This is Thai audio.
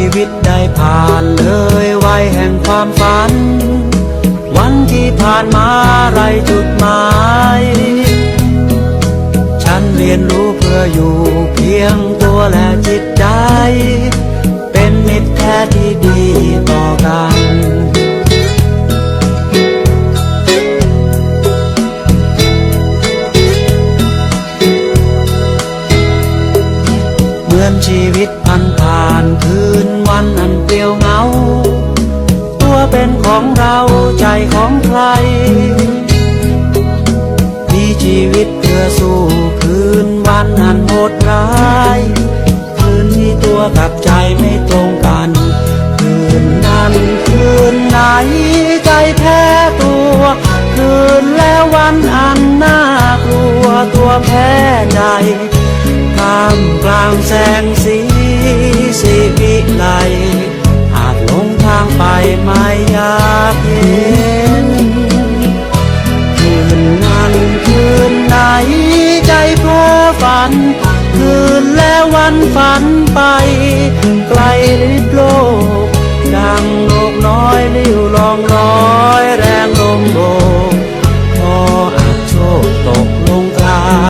ีวิตได้ผ่านเลยวัยแห่งความฝัน วันที่ผ่านมาไรจุดหมาย ฉันเรียนรู้เพื่ออยู่เพียงตัวและจิตใจ เป็นมิตรแท้ที่ดีต่อกันเหมือนชีวิตพันผ่าน ร มีชีวิตเพื่อสู้คืนวันอันโหดร้าย คืนที่ตัวกับใจไม่ตรงกัน คืนนั้นคืนไหนใจแพ้ตัว คืนแล้ววันอันน่ากลัวตัวแพ้ใจท่ามกลางแสงสีสีวิไลอาจหลงทางไปไม่ยากเห็น ฝัน คืนและวันฝันไป ไกลลิบโลก ดังโลกน้อยลิ้วลองลอย